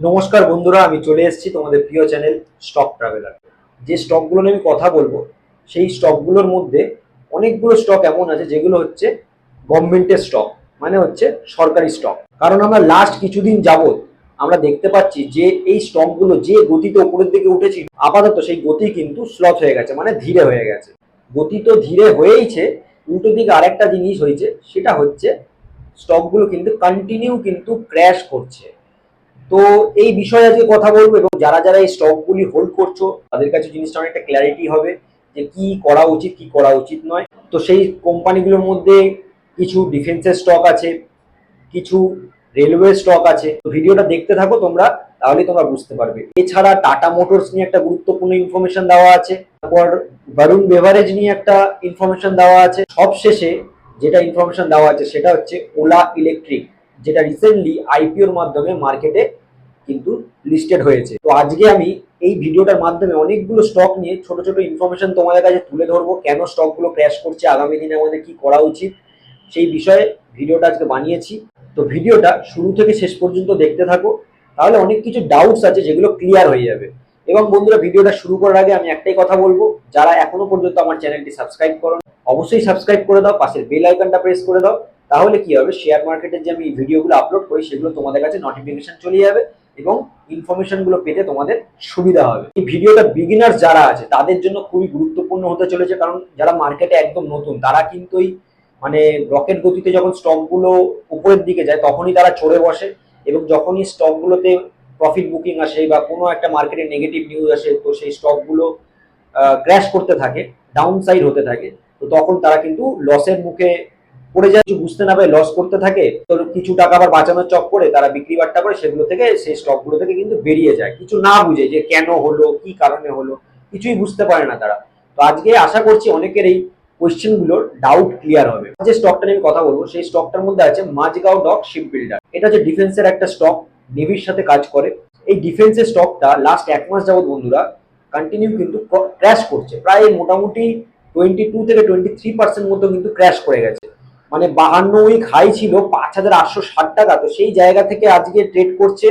নমস্কার বন্ধুরা, আমি চলে এসেছি তোমাদের প্রিয় চ্যানেল স্টক ট্রাভেলার যে স্টকগুলো নিয়ে আমি কথা বলব, সেই স্টকগুলোর মধ্যে অনেকগুলো স্টক এমন আছে যেগুলো হচ্ছে গভর্নমেন্টের স্টক মানে হচ্ছে সরকারি স্টক কারণ আমরা লাস্ট কিছুদিন যাবত আমরা দেখতে পাচ্ছি যে এই স্টকগুলো যে গতিতে উপরের দিকে উঠেছিল আপাতত সেই গতি কিন্তু স্লথ হয়ে গেছে মানে ধীরে হয়ে গেছে। গতি তো ধীরে হয়েইছে, উল্টো দিকে আরেকটা জিনিস হয়েছে, সেটা হচ্ছে স্টকগুলো কিন্তু কন্টিনিউ কিন্তু ক্র্যাশ করছে। তো এই বিষয়ে আজকে কথা বলব এবং যারা যারা এই স্টকগুলি হোল্ড করছ, তাদের কাছে জিনিসটা অনেকটা ক্ল্যারিটি হবে যে কি করা উচিত, কি করা উচিত নয়। তো সেই কোম্পানিগুলোর মধ্যে কিছু ডিফেন্সের স্টক আছে, কিছু রেলওয়ে স্টক আছে। তো ভিডিওটা দেখতে থাকো তোমরা, তাহলে তোমরা বুঝতে পারবে। এছাড়া টাটা মোটরস নিয়ে একটা গুরুত্বপূর্ণ ইনফরমেশন দেওয়া আছে, তারপর বারুণ বেভারেজ নিয়ে একটা ইনফরমেশন দেওয়া আছে। সব শেষে যেটা ইনফরমেশন দেওয়া আছে, সেটা হচ্ছে ওলা ইলেকট্রিক যেটা রিসেন্টলি আইপিওর মাধ্যমে মার্কেটে কিন্তু লিস্টেড হয়েছে। তো আজকে আমি এই ভিডিওটার মাধ্যমে অনেকগুলো স্টক নিয়ে ছোট ছোট ইনফরমেশন তোমাদের কাছে তুলে ধরবো, কেন স্টকগুলো ক্র্যাশ করছে, আগামী দিনে আমাদের কি করা উচিত, সেই বিষয়ে ভিডিওটা আজকে বানিয়েছি। তো ভিডিওটা শুরু থেকে শেষ পর্যন্ত দেখতে থাকো, তাহলে অনেক কিছু ডাউটস আছে যেগুলো ক্লিয়ার হয়ে যাবে। এবং বন্ধুরা, ভিডিওটা শুরু করার আগে আমি একটাই কথা বলব, যারা এখনও পর্যন্ত আমার চ্যানেলটি সাবস্ক্রাইব করো অবশ্যই সাবস্ক্রাইব করে দাও, পাশের বেল আইকনটা প্রেস করে দাও, তাহলে কি হবে শেয়ার মার্কেটের যে আমি ভিডিওগুলো আপলোড করি, সেগুলো তোমাদের কাছে নোটিফিকেশন চলে যাবে। এবং ইনফরমেশনগুলো পেতে তোমাদের সুবিধা হবে। এই ভিডিওটা বিগিনার যারা আছে, তাদের জন্য খুবই গুরুত্বপূর্ণ হতে চলেছে, কারণ যারা মার্কেটে একদম নতুন, তারা কিন্তু এই মানে রকেট গতিতে যখন স্টকগুলো উপরের দিকে যায়, তখনই তারা চড়ে বসে এবং যখনই স্টকগুলোতে প্রফিট বুকিং আসে বা কোনো একটা মার্কেটে নেগেটিভ নিউজ আসে, তো সেই স্টকগুলো ক্র্যাশ করতে থাকে ডাউন সাইড হতে থাকে, তো তখন তারা কিন্তু লসের মুখে পড়ে যায়, কিছু বুঝতে না পারে লস করতে থাকে, তো কিছু টাকা আবার বাঁচানোর চক করে তারা বিক্রি বাট্টা করে, সেগুলো থেকে সেই স্টকগুলো থেকে কিন্তু বেরিয়ে যায়। কিছু না বুঝে যে কেন হলো, কি কারণে হলো, কিছুই বুঝতে পারে না তারা। তো আজকে আশা করছি অনেকের এই কোয়েশ্চেনগুলোর ডাউট ক্লিয়ার হবে। যে স্টকটা নিয়ে কথা বলব, সেই স্টকটার মধ্যে আছে মাঝগাঁও ডক শিপ বিল্ডার এটা হচ্ছে ডিফেন্সের একটা স্টক নেভির সাথে কাজ করে। এই ডিফেন্সের স্টকটা লাস্ট এক মাস যাবত বন্ধুরা কন্টিনিউ কিন্তু ক্র্যাশ করছে। প্রায় মোটামুটি টোয়েন্টি টু থেকে টোয়েন্টি থ্রি পার্সেন্ট মতো কিন্তু ক্র্যাশ করে গেছে। মানে বাহান্ন উইক হাই ছিল, পাঁচ হাজার আটশো ষাট টাকা। তো সেই জায়গা থেকে আজকে ট্রেড করছে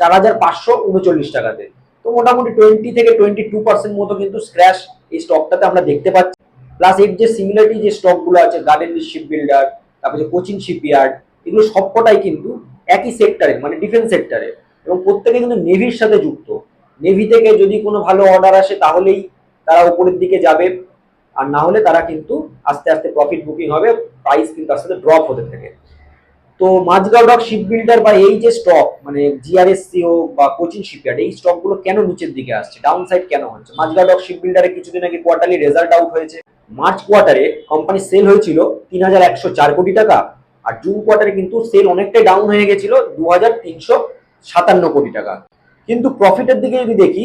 চার হাজার পাঁচশো উনচল্লিশ টাকাতে। তো মোটামুটি টোয়েন্টি থেকে টোয়েন্টি টু পার্সেন্ট মতো কিন্তু স্ক্র্যাশ এই স্টকটাতে আমরা দেখতে পাচ্ছি। প্লাস এর যে সিমিলারিটি যে স্টকগুলো আছে গার্ডেন শিপ বিল্ডার তারপর কোচিং শিপইয়ার্ড এগুলো সবকটাই কিন্তু একই সেক্টরে মানে ডিফেন্স সেক্টরে এবং প্রত্যেকে কিন্তু নেভির সাথে যুক্ত। নেভি থেকে যদি কোনো ভালো অর্ডার আসে, তাহলেই তারা উপরের দিকে যাবে। আর না হলে তারা কিন্তু আস্তে আস্তে প্রফিট বুকিং হবে প্রাইস কিন্তু আস্তে আস্তে ড্রপ হতে থাকে। তো মাঝগাঁও ডক শিপ বিল্ডার বা এই যে স্টক মানে জিআরএসসি হোক বা কোচিং শিপইয়ার্ড এই স্টকগুলো কেন নিচের দিকে আসছে? ডাউন সাইড কেন হচ্ছে? মাঝগাঁও ডক শিপ বিল্ডারে কিছুদিন আগে কোয়ার্টারলি রেজাল্ট আউট হয়েছে। মার্চ কোয়ার্টারে কোম্পানি সেল হয়েছিল তিন হাজার একশো চার কোটি টাকা, আর জুন কোয়ার্টারে কিন্তু সেল অনেকটাই ডাউন হয়ে গেছিল দু হাজার তিনশো সাতান্ন কোটি টাকা। কিন্তু প্রফিটের দিকে যদি দেখি,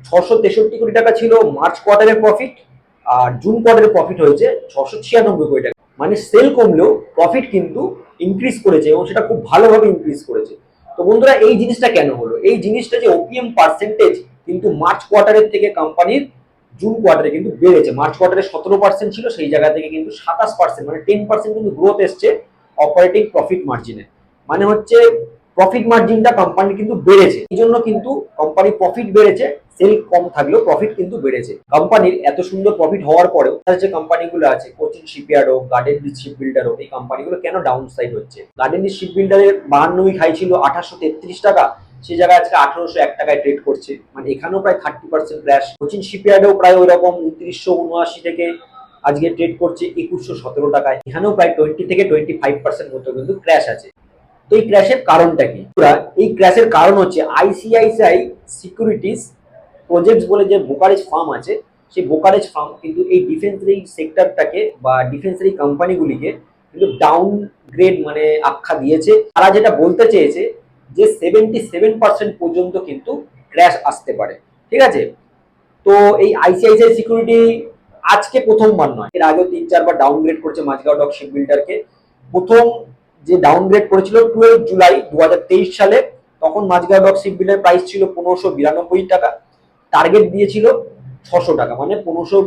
ছশো তেষট্টি কোটি টাকা ছিল মার্চ কোয়ার্টারের প্রফিট আর জুন কোয়ার্টারের প্রফিট হয়েছে ছশো ছিয়ানব্বই কোটি টাকা। মানে সেল কমলেও প্রফিট কিন্তু ইনক্রিজ করেছে এবং সেটা খুব ভালোভাবে ইনক্রিজ করেছে। তো বন্ধুরা, এই জিনিসটা কেন হলো? এই জিনিসটা যে ওপিএম পার্সেন্টেজ কিন্তু মার্চ কোয়ার্টারের থেকে কোম্পানির জুন কোয়ার্টারে কিন্তু বেড়েছে। মার্চ কোয়ার্টারে সতেরো পার্সেন্ট ছিল, সেই জায়গা থেকে কিন্তু সাতাশ পার্সেন্ট মানে টেন পার্সেন্ট কিন্তু গ্রোথ এসছে অপারেটিং প্রফিট মার্জিনে মানে হচ্ছে প্রফিট মার্জিনটা কোম্পানি কিন্তু বেড়েছে। এই জন্য কিন্তু কোম্পানির প্রফিট বেড়েছে সেল কম থাকলেও প্রফিট কিন্তু বেড়েছে। কোম্পানির এত সুন্দর প্রফিট হওয়ার পরেও তার যে কোম্পানিগুলো আছে কোচিং শিপইয়ার্ড হোক গার্ডেন শিপ বিল্ডার হোক, এই কোম্পানিগুলো কেন ডাউন সাইড হচ্ছে গার্ডেন শিপ বিল্ডারের হাই ছিল আঠাশশো তেত্রিশ টাকা সেই জায়গায় আজকে আঠারোশো এক টাকায় ট্রেড করছে। মানে এখানেও প্রায় থার্টি পার্সেন্ট ক্র্যাশ কোচিং শিপইয়ার্ডেও প্রায় ওই রকম উনত্রিশশো উনআশি থেকে আজকে ট্রেড করছে একুশশো সতেরো টাকায়। এখানেও প্রায় টোয়েন্টি থেকে টোয়েন্টি ফাইভ পার্সেন্ট মতো কিন্তু ক্র্যাশ আছে। তো এই ক্র্যাশের কারণটা কি? এই ক্র্যাশের কারণ হচ্ছে আইসিআইসিআই সিকিউরিটিস প্রজেক্টস বলে যে বোকারেজ ফার্ম আছে, সেই বোকারেজ ফার্ম কিন্তু এই ডিফেন্সের সেক্টরটাকে বা ডিফেন্সের কোম্পানিগুলিকে কিন্তু ডাউনগ্রেড মানে আখ্যা দিয়েছে। তারা যেটা বলতে চেয়েছে যে সেভেন্টি সেভেন পার্সেন্ট পর্যন্ত কিন্তু ক্র্যাশ আসতে পারে। ঠিক আছে? তো এই আইসিআইসিআই সিকিউরিটি আজকে প্রথমবার নয়, এর আগেও তিন চারবার ডাউনগ্রেড করছে মাঝগাঁও ডক শিপ বিল্ডারকে প্রথম যে ডাউনগ্রেড করেছিল টুয়েলভ জুলাই দু হাজার তেইশ সালে, তখন মাঝগাঁও ডক বিল্ডার প্রাইস ছিল পনেরোশো বিরানব্বই টাকা। টার্গেট দিয়েছিল ছশো টাকা মানে পনেরোশো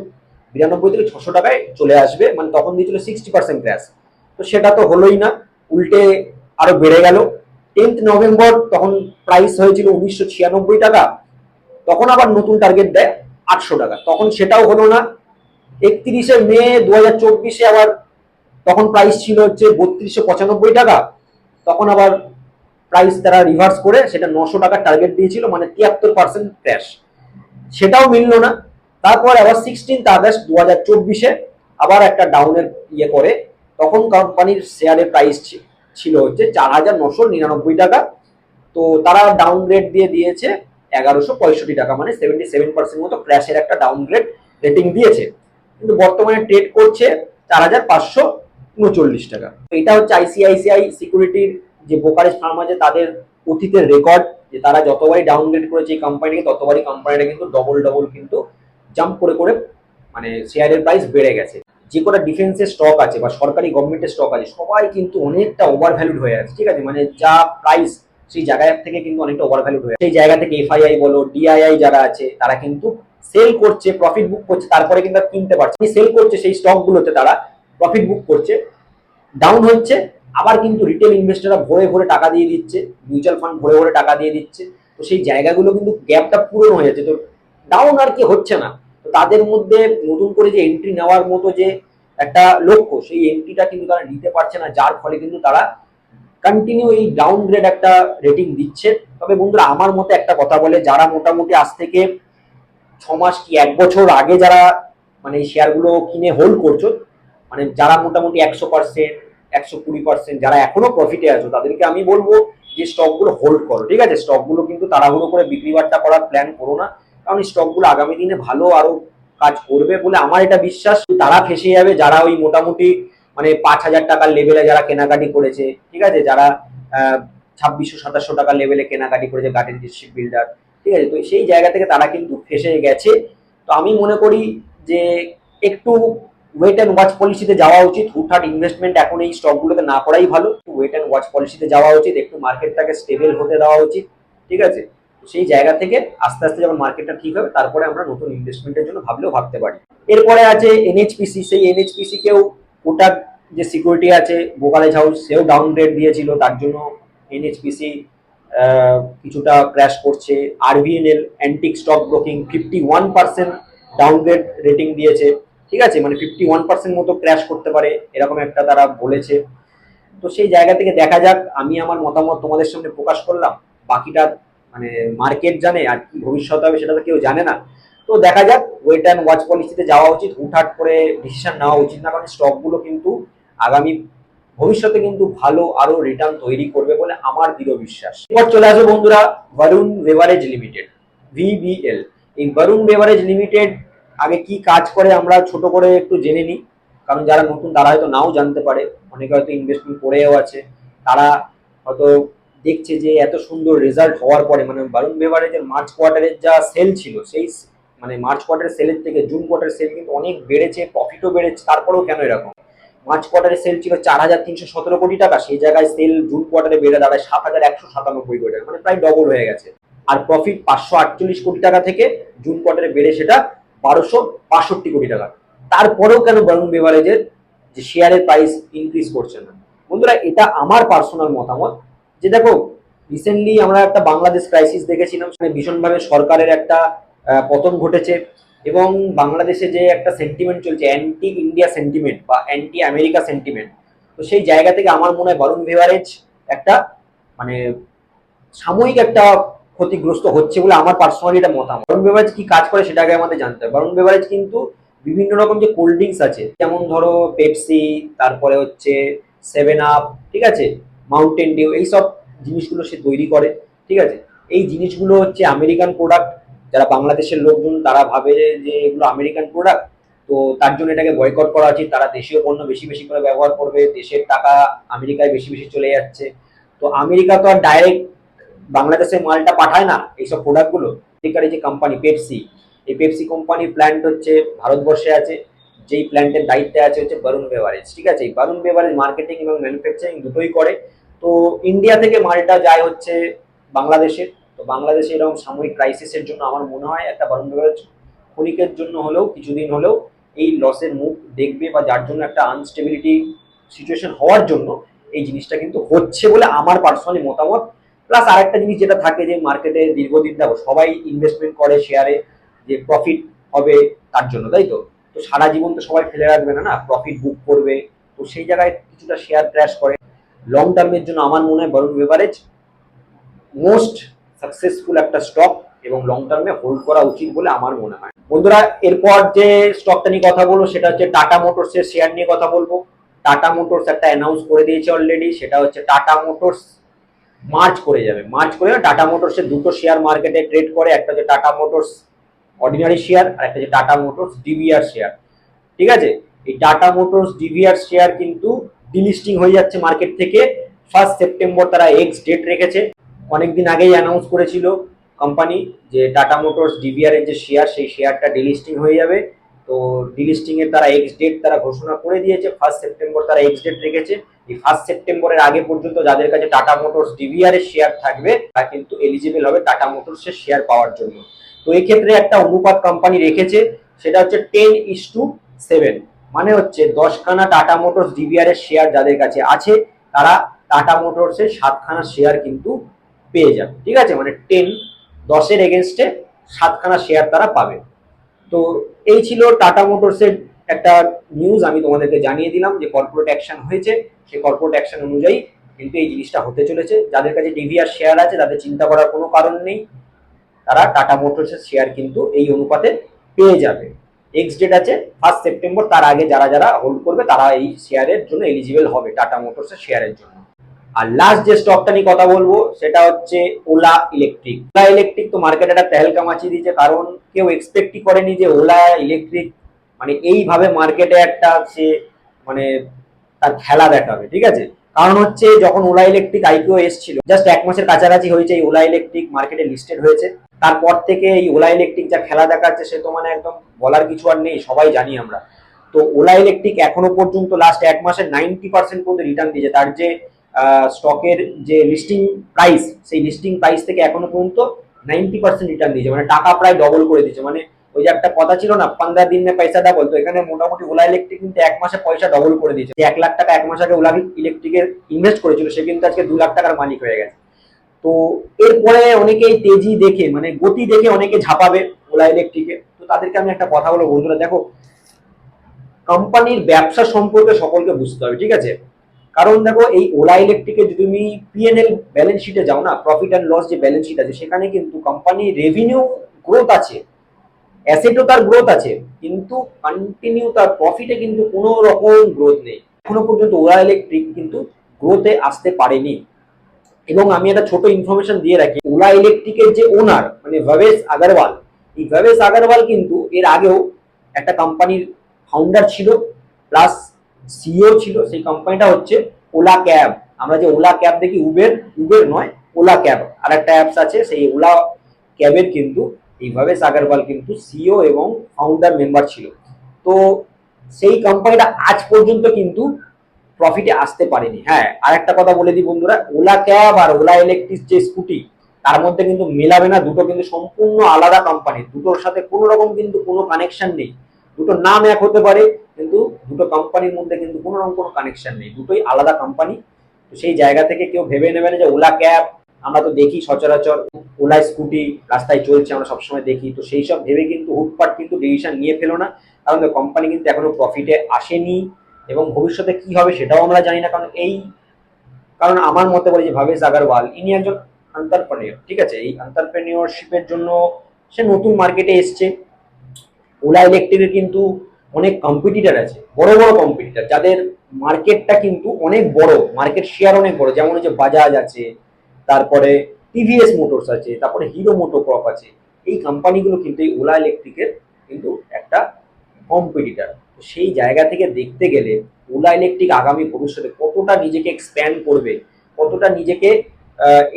বিরানব্বই থেকে ছশো টাকায় চলে আসবে মানে তখন দিয়েছিল সিক্সটি পার্সেন্ট ক্র্যাশ তো সেটা তো হলোই না, উল্টে আরও বেড়ে গেল। টেন্থ নভেম্বর তখন প্রাইস হয়েছিল উনিশশো ছিয়ানব্বই টাকা, তখন আবার নতুন টার্গেট দেয় আটশো টাকা। তখন সেটাও হলো না। একত্রিশে মে দু হাজার চব্বিশে আবার তখন প্রাইস ছিল হচ্ছে বত্রিশশো পঁচানব্বই টাকা। তখন আবার প্রাইস তারা রিভার্স করে সেটা নশো টাকার টার্গেট দিয়েছিল মানে তিয়াত্তর পার্সেন্ট ক্র্যাশ সেটাও মিললো না। তারপর আবার সিক্সটিন্থ আগস্ট দু হাজার চব্বিশে আবার একটা ডাউনের ইয়ে করে। তখন কোম্পানির শেয়ারের প্রাইস ছিল হচ্ছে চার হাজার নশো নিরানব্বই টাকা। তো তারা ডাউনগ্রেড দিয়ে দিয়েছে এগারোশো পঁয়ষট্টি টাকা মানে সেভেন্টি সেভেন পার্সেন্ট মতো ক্র্যাশের একটা ডাউনগ্রেড রেটিং দিয়েছে। কিন্তু বর্তমানে ট্রেড করছে চার হাজার পাঁচশো উনচল্লিশ টাকা। এটা হচ্ছে আইসিআইসিআই সিকিউরিটির যে ব্রোকারেজ ফার্ম আছে, তাদের অতীতের রেকর্ড যে তারা যতবারই ডাউনগ্রেড করেছে এই কোম্পানিকে ততবারই কোম্পানিটা কিন্তু ডবল ডবল কিন্তু জাম্প করে করে মানে শেয়ারের প্রাইস বেড়ে গেছে। যে কটা ডিফেন্সের স্টক আছে বা সরকারি গভর্নমেন্টের স্টক আছে, সবাই কিন্তু অনেকটা ওভার ভ্যালুড হয়ে আছে, ঠিক আছে? মানে যা প্রাইস সেই জায়গা থেকে কিন্তু অনেকটা ওভার ভ্যালুড হয়ে সেই জায়গা থেকে এফআইআই বলো ডিআইআই যারা আছে, তারা কিন্তু সেল করছে প্রফিট বুক করছে, তারপরে কিন্তু কিনতে পারছে সেল করছে সেই স্টকগুলোতে তারা প্রফিট বুক করছে। ডাউন হচ্ছে, আবার কিন্তু রিটেল ইনভেস্টররা ভরে ভরে টাকা দিয়ে দিচ্ছে মিউচুয়াল ফান্ড ভরে ভরে টাকা দিয়ে দিচ্ছে। তো সেই জায়গাগুলো কিন্তু গ্যাপটা পূরণ হয়ে যাচ্ছে। তো ডাউন আর কি হচ্ছে না। তো তাদের মধ্যে নতুন করে যে এন্ট্রি নেওয়ার মতো যে একটা লক্ষ্য, সেই এন্ট্রিটা কিন্তু তারা নিতে পারছে না, যার ফলে কিন্তু তারা কন্টিনিউ এই ডাউন গ্রেড একটা রেটিং দিচ্ছে। তবে বন্ধুরা, আমার মতে একটা কথা বলে, যারা মোটামুটি আজ থেকে ছ মাস কি এক বছর আগে যারা মানে শেয়ারগুলো কিনে হোল্ড করছ মানে যারা মোটামুটি একশো পার্সেন্ট একশো কুড়ি পার্সেন্ট যারা এখনও প্রফিটে আছো, তাদেরকে আমি বলব যে স্টকগুলো হোল্ড করো, ঠিক আছে? স্টকগুলো কিন্তু তাড়াহুড়ো করে বিক্রি বাট্টা করার প্ল্যান করো না, কারণ এই স্টকগুলো আগামী দিনে ভালো আরও কাজ করবে বলে আমার এটা বিশ্বাস। তারা ফেসে যাবে যারা ওই মোটামুটি মানে পাঁচ হাজার টাকার লেভেলে যারা কেনাকাটি করেছে, ঠিক আছে? যারা ছাব্বিশশো, সাতাশশো টাকার লেভেলে কেনাকাটি করেছে গার্ডেন শিপ বিল্ডার ঠিক আছে? তো সেই জায়গা থেকে তারা কিন্তু ফেসে গেছে। তো আমি মনে করি যে একটু ওয়েট অ্যান্ড ওয়াচ পলিসিতে যাওয়া উচিত। হুটহাট ইনভেস্টমেন্ট এখন এই স্টকগুলোতে না করাই ভালো। ওয়েট অ্যান্ড ওয়াচ পলিসিতে যাওয়া উচিত। একটু মার্কেটটাকে স্টেবল হতে দেওয়া উচিত। ঠিক আছে? সেই জায়গা থেকে আস্তে আস্তে যখন মার্কেটটা ঠিক হবে, তারপরে আমরা নতুন ইনভেস্টমেন্টের জন্য ভাবলেও ভাবতে পারি। এরপরে আছে এনএইচপিসি সেই এনএইচপিসি কেও ওটার যে সিকিউরিটি আছে বোকালেজ হাউস সেও ডাউনগ্রেড দিয়েছিল। তার জন্য এনএইচপিসি কিছুটা ক্র্যাশ করছে। RBNL antique stock broking fifty one percent downgrade rating দিয়েছে। ঠিক আছে? মানে ফিফটি ওয়ান পার্সেন্ট মতো ক্র্যাশ করতে পারে, এরকম একটা তারা বলেছে। তো সেই জায়গা থেকে দেখা যাক, আমি আমার মতামত তোমাদের সামনে প্রকাশ করলাম। বাকিটা মানে মার্কেট জানে আর কি ভবিষ্যৎ হবে সেটা তো কেউ জানে না। তো দেখা যাক ওয়েট অ্যান্ড ওয়াচ পলিসিতে যাওয়া উচিত, হুটহাট করে ডিসিশন নেওয়া উচিত না, কারণ স্টকগুলো কিন্তু আগামী ভবিষ্যতে কিন্তু ভালো আরও রিটার্ন তৈরি করবে বলে আমার দৃঢ় বিশ্বাস। এবার চলে আসবে বন্ধুরা বরুণ বেভারেজ লিমিটেড ভিবিএল এই বরুণ বেভারেজ লিমিটেড আগে কি কাজ করে আমরা ছোট করে একটু জেনে নিই। কারণ যারা নতুন তারা হয়তো নাও জানতে পারে। অনেকে হয়তো ইনভেস্টমেন্ট করেও আছে। তারা হয়তো দেখছে যে এত সুন্দর রেজাল্ট হওয়ার পরে মানে বারুণ বেভারেজের মার্চ কোয়ার্টারের যা সেল ছিল, সেই মানে মার্চ কোয়ার্টারের সেলের থেকে জুন কোয়ার্টারের সেল কিন্তু অনেক বেড়েছে প্রফিটও বেড়েছে। তারপরেও কেন এরকম? মার্চ কোয়ার্টারে সেল ছিল চার হাজার তিনশো সতেরো কোটি টাকা। সেই জায়গায় সেল জুন কোয়ার্টারে বেড়ে দাঁড়ায় সাত হাজার একশো সাতানব্বই কোটি টাকা। মানে প্রায় ডবল হয়ে গেছে। আর প্রফিট পাঁচশো আটচল্লিশ কোটি টাকা থেকে জুন কোয়ার্টারে বেড়ে সেটা বারোশো বাষট্টি কোটি টাকা। তারপরেও কেন বরুণ বেভারেজের যে শেয়ারের প্রাইস ইনক্রিজ করছে না? বন্ধুরা, এটা আমার পার্সোনাল মতামত। যে দেখো রিসেন্টলি আমরা একটা বাংলাদেশ ক্রাইসিস দেখেছিলাম, সেখানে ভীষণভাবে সরকারের একটা পতন ঘটেছে এবং বাংলাদেশে যে একটা সেন্টিমেন্ট চলছে অ্যান্টি ইন্ডিয়া সেন্টিমেন্ট বা অ্যান্টি আমেরিকা সেন্টিমেন্ট তো সেই জায়গা থেকে আমার মনে হয় বরুণ বেভারেজ একটা মানে সাময়িক একটা ক্ষতিগ্রস্ত হচ্ছে বলে আমার পার্সোনালি এটা মতামত। বেভারেজ কি কাজ করে সেটাকে আমাদের জানতে হবে। বরুণ বেভারেজ কিন্তু বিভিন্ন রকম যে কোল্ড ড্রিঙ্কস আছে, যেমন ধরো পেপসি তারপরে হচ্ছে সেভেন আপ ঠিক আছে? মাউন্টেন ডিউ এইসব জিনিসগুলো সে তৈরি করে, ঠিক আছে? এই জিনিসগুলো হচ্ছে আমেরিকান প্রোডাক্ট যারা বাংলাদেশের লোকজন, তারা ভাবে যে এগুলো আমেরিকান প্রোডাক্ট তো তার জন্য এটাকে বয়কট করা উচিত। তারা দেশীয় পণ্য বেশি বেশি করে ব্যবহার করবে, দেশের টাকা আমেরিকায় বেশি বেশি চলে যাচ্ছে। তো আমেরিকা তো আর ডাইরেক্ট বাংলাদেশের মালটা পাঠায় না, এইসব প্রোডাক্টগুলো আমেরিকার যে কোম্পানি পেপসি এই পেপসি কোম্পানির প্ল্যান্ট হচ্ছে ভারতবর্ষে আছে। যেই প্ল্যান্টের দায়িত্বে আছে হচ্ছে বরুণ বেভারেজ ঠিক আছে? এই বরুণ বেভারেজ মার্কেটিং এবং ম্যানুফ্যাকচারিং দুটোই করে। তো ইন্ডিয়া থেকে মালটা যায় হচ্ছে বাংলাদেশে। তো বাংলাদেশে এরকম সাময়িক ক্রাইসিসের জন্য আমার মনে হয় একটা বরুণ বেভারেজ ক্ষণিকের জন্য হলেও, কিছুদিন হলেও এই লসের মুখ দেখবে বা যার জন্য একটা আনস্টেবিলিটি সিচুয়েশন হওয়ার জন্য এই জিনিসটা কিন্তু হচ্ছে বলে আমার পার্সোনালি মতামত। প্লাস আরেকটা জিনিস যেটা থাকে যে মার্কেটে দীর্ঘদিন দেখো সবাই ইনভেস্টমেন্ট করে শেয়ারে যে প্রফিট হবে তার জন্য, তাই তো? তো সারা জীবন তো সবাই ফেলে রাখবে না না? প্রফিট বুক করবে, তো সেই জায়গায় কিছুটা শেয়ার ক্র্যাশ করে। লং টার্মের জন্য আমার মনে হয় বরং বেভারেজ মোস্ট সাকসেসফুল একটা স্টক এবং লং টার্মে হোল্ড করা উচিত বলে আমার মনে হয়। বন্ধুরা, এরপর যে স্টকটা নিয়ে কথা বলব, সেটা হচ্ছে টাটা মোটরসের শেয়ার নিয়ে কথা বলব। টাটা মোটরস একটা অ্যানাউন্স করে দিয়েছে অলরেডি সেটা হচ্ছে টাটা মোটরস মার্চ করে যাবে। মার্চ করে টাটা মোটরসের দুটো শেয়ার মার্কেটে ট্রেড করে, একটা হচ্ছে টাটা মোটরস অর্ডিনারি শেয়ার আর একটা হচ্ছে টাটা মোটরস ডিভিআর শেয়ার ঠিক আছে? এই টাটা মোটরস ডিভিআর শেয়ার কিন্তু ডিলিস্টিং হয়ে যাচ্ছে মার্কেট থেকে। ফার্স্ট সেপ্টেম্বর তারা এক্স ডেট রেখেছে। অনেকদিন আগেই অ্যানাউন্স করেছিল কোম্পানি যে টাটা মোটরস ডিভিআর এর যে শেয়ার সেই শেয়ারটা ডিলিস্টিং হয়ে যাবে। তো ডিলিস্টিং এর তারা এক্স ডেট তারা ঘোষণা করে দিয়েছে। ফার্স্ট সেপ্টেম্বর তারা এক্স ডেট রেখেছে। এই ফার্স্ট সেপ্টেম্বরের আগে পর্যন্ত যাদের কাছে টাটা মোটরস ডিভিআর এর শেয়ার থাকবে, তারা কিন্তু এলিজিবল হবে টাটা মোটরস এর শেয়ার পাওয়ার জন্য। তো এই ক্ষেত্রে একটা অনুপাত কোম্পানি রেখেছে, সেটা হচ্ছে টেন ইস টু সেভেন মানে হচ্ছে দশখানা টাটা মোটরস ডিভিআর এর শেয়ার যাদের কাছে আছে, তারা টাটা মোটরস এর সাতখানা শেয়ার কিন্তু পেয়ে যাবে। ঠিক আছে? মানে টেন দশের এগেনস্টে সাতখানা শেয়ার তারা পাবে। তো এই ছিল টাটা মোটরসের একটা নিউজ আমি তোমাদেরকে জানিয়ে দিলাম যে কর্পোরেট অ্যাকশন হয়েছে। সেই কর্পোরেট অ্যাকশন অনুযায়ী কিন্তু এই জিনিসটা হতে চলেছে। যাদের কাছে ডিভিআর শেয়ার আছে, তাদের চিন্তা করার কোনো কারণ নেই। তারা টাটা মোটরসের শেয়ার কিন্তু এই অনুপাতে পেয়ে যাবে। এক্স ডেট আছে ফার্স্ট সেপ্টেম্বর তার আগে যারা যারা হোল্ড করবে, তারা এই শেয়ারের জন্য এলিজিবল হবে টাটা মোটরসের শেয়ারের জন্য। আর লাস্ট যে স্টকটা নিয়ে কথা বলব, সেটা হচ্ছে ওলা ইলেকট্রিক ওলা ইলেকট্রিক তো মার্কেটে একটা তেহলকা মাছিয়ে দিয়েছে, কারণ কেউ এক্সপেক্টই করেনি যে ওলা ইলেকট্রিক মানে এইভাবে মার্কেটে একটা সে মানে তার খেলা দেখাবে, ঠিক আছে? কারণ হচ্ছে যখন ওলা ইলেকট্রিক আইপিও এসেছিল জাস্ট এক মাসের কাছাকাছি হয়েছে এই ওলা ইলেকট্রিক মার্কেটে লিস্টেড হয়েছে। তারপর থেকে এই ওলা ইলেকট্রিক যা খেলা দেখাচ্ছে সে তো মানে একদম বলার কিছু আর নেই, সবাই জানি আমরা। তো ওলা ইলেকট্রিক এখনও পর্যন্ত লাস্ট এক মাসে নাইনটি পার্সেন্ট পর্যন্ত রিটার্ন দিয়েছে। তার যে স্টকের যে লিস্টিং প্রাইস সেই লিস্টিং প্রাইস থেকে এখনও পর্যন্ত নাইনটি পার্সেন্ট রিটার্ন দিয়েছে। মানে টাকা প্রায় ডবল করে দিয়েছে। মানে ওই যে একটা কথা ছিল না পনেরো দিন পয়সা ডাবল তো এখানে মোটামুটি ওলা ইলেকট্রিক কিন্তু এক মাসে পয়সা ডবল করে দিয়েছে। এক লাখ টাকা এক মাস আগে ওলা ইলেকট্রিকের ইনভেস্ট করেছিল, সে কিন্তু আজকে দু লাখ টাকার মালিক হয়ে গেছে। তো এরপরে অনেকেই তেজি দেখে মানে গতি দেখে অনেকে ঝাঁপাবে ওলা ইলেকট্রিকে তো তাদেরকে আমি একটা কথা বলব বন্ধুরা, দেখো কোম্পানির ব্যবসা সম্পর্কে সকলকে বুঝতে হবে, ঠিক আছে? কারণ দেখো, এই ওলা ইলেকট্রিকে যদি তুমি পিএনএল ব্যালেন্স শিটে যাও না প্রফিট অ্যান্ড লস যে ব্যালেন্স শিট আছে, সেখানে কিন্তু কোম্পানি রেভিনিউ গ্রোথ আছে। অ্যাসেটও তার গ্রোথ আছে, কিন্তু কন্টিনিউ তার প্রফিটে কিন্তু কোনো রকম গ্রোথ নেই। এখনও পর্যন্ত ওলা ইলেকট্রিক কিন্তু গ্রোথে আসতে পারেনি। এবং আমি একটা ছোট ইনফরমেশন দিয়ে রাখি, ওলা ইলেকট্রিকের যে ওনার মানে ভবেশ আগরওয়াল এই ভবেশ আগরওয়াল কিন্তু এর আগেও একটা কোম্পানির ফাউন্ডার ছিল প্লাস সিও ছিল, সেই কোম্পানিটা হচ্ছে ওলা ক্যাব আমরা যে ওলা ক্যাব দেখি উবের উবের নয় ওলা ক্যাব আর একটা অ্যাপস আছে, সেই ওলা ক্যাবের কিন্তু এইভাবে সাগরওয়াল কিন্তু সিও এবং ফাউন্ডার মেম্বার ছিল। তো সেই কোম্পানিটা আজ পর্যন্ত কিন্তু প্রফিটে আসতে পারেনি। হ্যাঁ আর একটা কথা বলে দিই বন্ধুরা, ওলা ক্যাব আর ওলা ইলেকট্রিক যে স্কুটি তার মধ্যে কিন্তু মেলাবে না, দুটো কিন্তু সম্পূর্ণ আলাদা কোম্পানি দুটোর সাথে কোনো রকম কিন্তু কোনো কানেকশন নেই। দুটো নাম এক হতে পারে, কিন্তু দুটো কোম্পানির মধ্যে কিন্তু কোনো রকম কোনো কানেকশন নেই। দুটোই আলাদা কোম্পানি তো সেই জায়গা থেকে কেউ ভেবে নেবে না যে ওলা ক্যাব আমরা তো দেখি সচরাচর ওলা স্কুটি রাস্তায় চলছে, আমরা সবসময় দেখি। তো সেই সব ভেবে কিন্তু হুটপাট কিন্তু ডিসিশন নিয়ে ফেলো না। কারণ কোম্পানি কিন্তু এখনও প্রফিটে আসেনি এবং ভবিষ্যতে কি হবে সেটাও আমরা জানি না। কারণ এই, কারণ আমার মতে বলি যে ভাবেশ আগরওয়াল, ইনি একজন আন্টারপ্রেনিয়র ঠিক আছে? এই আন্টারপ্রেনিয়রশিপের জন্য সে নতুন মার্কেটে এসছে। ওলা ইলেকট্রিকের কিন্তু অনেক কম্পিটিটার আছে, বড় বড় কম্পিটিটার যাদের মার্কেটটা কিন্তু অনেক বড় মার্কেট শেয়ার অনেক বড়। যেমন হচ্ছে বাজাজ আছে তারপরে টিভিএস মোটরস আছে, তারপরে হিরো মোটোক্রপ আছে। এই কোম্পানিগুলো কিন্তু এই ওলা ইলেকট্রিকের কিন্তু একটা কম্পিটিটার তো সেই জায়গা থেকে দেখতে গেলে ওলা ইলেকট্রিক আগামী ভবিষ্যতে কতটা নিজেকে এক্সপ্যান্ড করবে, কতটা নিজেকে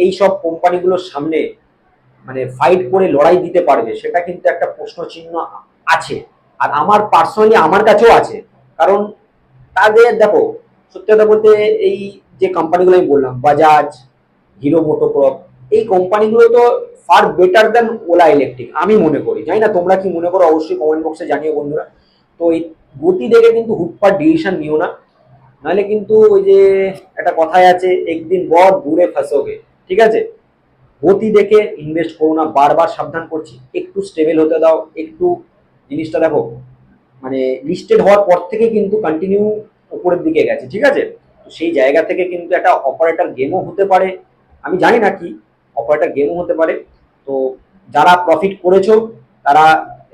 এই সব কোম্পানিগুলোর সামনে মানে ফাইট করে লড়াই দিতে পারবে, সেটা কিন্তু একটা প্রশ্ন চিহ্ন আছে। আর আমার পার্সোনালি আমার কাছেও আছে। কারণ তাদের, দেখো, সত্যি কথা বলতে এই যে কোম্পানিগুলো আমি বললাম বাজাজ হিরো মোটোক্রপ, এই কোম্পানিগুলো তো far better than Ola electric আমি মনে করি। জানি না তোমরা কি মনে করো, অবশ্যই কমেন্ট বক্সে জানিও বন্ধুরা। তো এই গতি দেখে কিন্তু হুটপাট ডিসিশন নিও না। নাহলে কিন্তু ওই যে একটা কথাই আছে, একদিন বড় দূরে ফাঁসোগে, ঠিক আছে? গতি দেখে ইনভেস্ট করো না, বারবার সাবধান করছি, একটু স্টেবল হতে দাও, একটু জিনিসটা দেখো মানে লিস্টেড হওয়ার পর থেকে কিন্তু কন্টিনিউ উপরের দিকে গেছে, ঠিক আছে? সেই জায়গা থেকে কিন্তু একটা অপারেটর গেমও হতে পারে আমি জানি না কি অপারেটর গেমও হতে পারে। তো যারা প্রফিট করেছ, তারা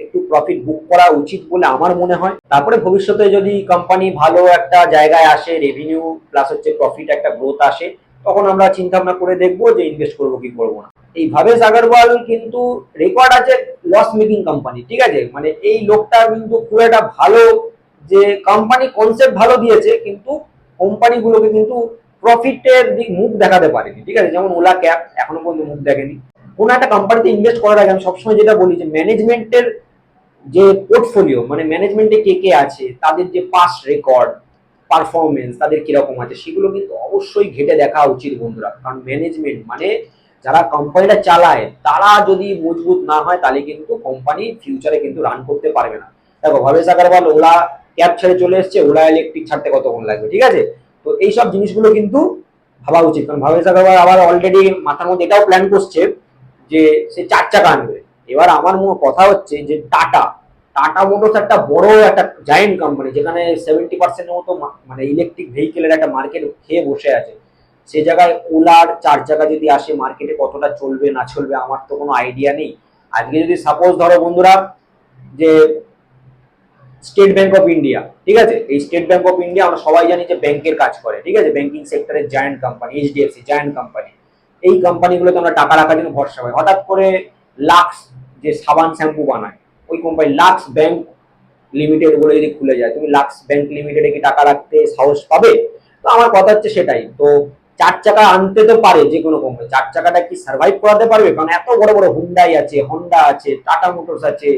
একটু প্রফিট বুক করা উচিত বলে আমার মনে হয়। তারপরে ভবিষ্যতে যদি কোম্পানি ভালো একটা জায়গায় আসে রেভিনিউ প্লাস হচ্ছে প্রফিট একটা গ্রোথ আসে, তখন আমরা চিন্তা ভাবনা করে দেখব যে ইনভেস্ট করব কি করব না। এই ভাবেশ আগরওয়াল কিন্তু রেকর্ড আছে লস মেকিং কোম্পানি ঠিক আছে? মানে এই লোকটা কিন্তু খুব একটা ভালো যে কোম্পানি কনসেপ্ট ভালো দিয়েছে, কিন্তু কোম্পানিগুলোকে কিন্তু প্রফিটের দিক মুখ দেখাতে পারেনি, ঠিক আছে? যেমন ওলা ক্যাব এখনও পর্যন্ত মুখ দেখেনি। কোনো একটা কোম্পানিতে ইনভেস্ট করার আগে আমি সবসময় যেটা বলি যে ম্যানেজমেন্টের যে পোর্টফোলিও মানে ম্যানেজমেন্টে কে কে আছে, তাদের যে পাস রেকর্ড পারফরমেন্স তাদের কীরকম আছে, সেগুলো কিন্তু অবশ্যই ঘেটে দেখা উচিত বন্ধুরা। কারণ ম্যানেজমেন্ট মানে যারা কোম্পানিটা চালায়, তারা যদি মজবুত না হয়, তাহলে কিন্তু কোম্পানি ফিউচারে কিন্তু রান করতে পারবে না। দেখো, ভবেশ আগরওয়াল ওলা ক্যাব ছেড়ে চলে এসছে ওলা ইলেকট্রিক ছাড়তে কতক্ষণ লাগবে, ঠিক আছে? তো এইসব জিনিসগুলো কিন্তু ভাবা উচিত। কারণ ভবেশ আগরওয়াল আবার অলরেডি মাথার মধ্যে এটাও প্ল্যান করছে যে সে চার চাকা আনবে। এবার আমার মনে কথা হচ্ছে যে টাটা। টাটা মোটরস একটা বড় একটা জায়েন্ট কোম্পানি যেখানে সেভেন্টি পার্সেন্টের মতো মানে ইলেকট্রিক ভেহিকেলের একটা মার্কেট খেয়ে বসে আছে। সে জায়গায় ওলার চার চাকা যদি আসে মার্কেটে কতটা চলবে না চলবে আমার তো কোনো আইডিয়া নেই। আজকে যদি সাপোজ ধরো বন্ধুরা যে স্টেট ব্যাংক অফ ইন্ডিয়া ঠিক আছে? এই স্টেট ব্যাংক অফ ইন্ডিয়া আমরা সবাই জানি যে ব্যাংকের কাজ করে, ঠিক আছে? ব্যাংকিং সেক্টরের giant company HDFC giant company এই কোম্পানিগুলোতে আমরা টাকা রাখার জন্য ভরসা পাই হঠাৎ করে লাক্স যে সাবান শ্যাম্পু বানায়, ওই কোম্পানি লাক্স ব্যাংক লিমিটেড বলে যদি খুলে যায়, তুমি লাক্স ব্যাংক লিমিটেডে কি টাকা রাখতে সাহস পাবে? তো আমার কথা হচ্ছে সেটাই। তো চার চাকা আনতে তো পারে যে কোনো কোম্পানি চার চাকাটা কি সার্ভাইভ করাতে পারবে? কারণ এত বড় বড় হুন্ডাই আছে হন্ডা আছে টাটা মোটরস আছে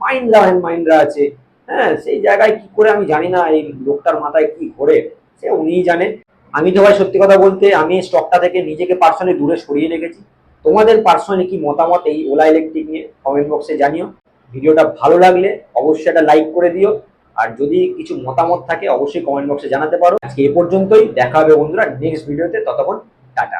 মাইন্দ্রা অ্যান্ড মাইন্দ্রা আছে। হ্যাঁ সেই জায়গায় কি করে আমি জানি না, এই লোকটার মাথায় কি ঘোরে, সে উনিই জানে। আমি তো ভাই সত্যি কথা বলতে, আমি স্টকটা থেকে নিজেকে পার্সোনালি দূরে সরিয়ে রেখেছি। তোমাদের পার্সোনালি কি মতামত এই ওলা ইলেকট্রিক নিয়ে? কমেন্ট বক্সে জানিও। ভিডিওটা ভালো লাগলে অবশ্যই একটা লাইক করে দিও। আর যদি কিছু মতামত থাকে, অবশ্যই কমেন্ট বক্সে জানাতে পারো। আজকে এ পর্যন্তই, দেখা হবে বন্ধুরা নেক্সট ভিডিওতে ততক্ষণ টাটা।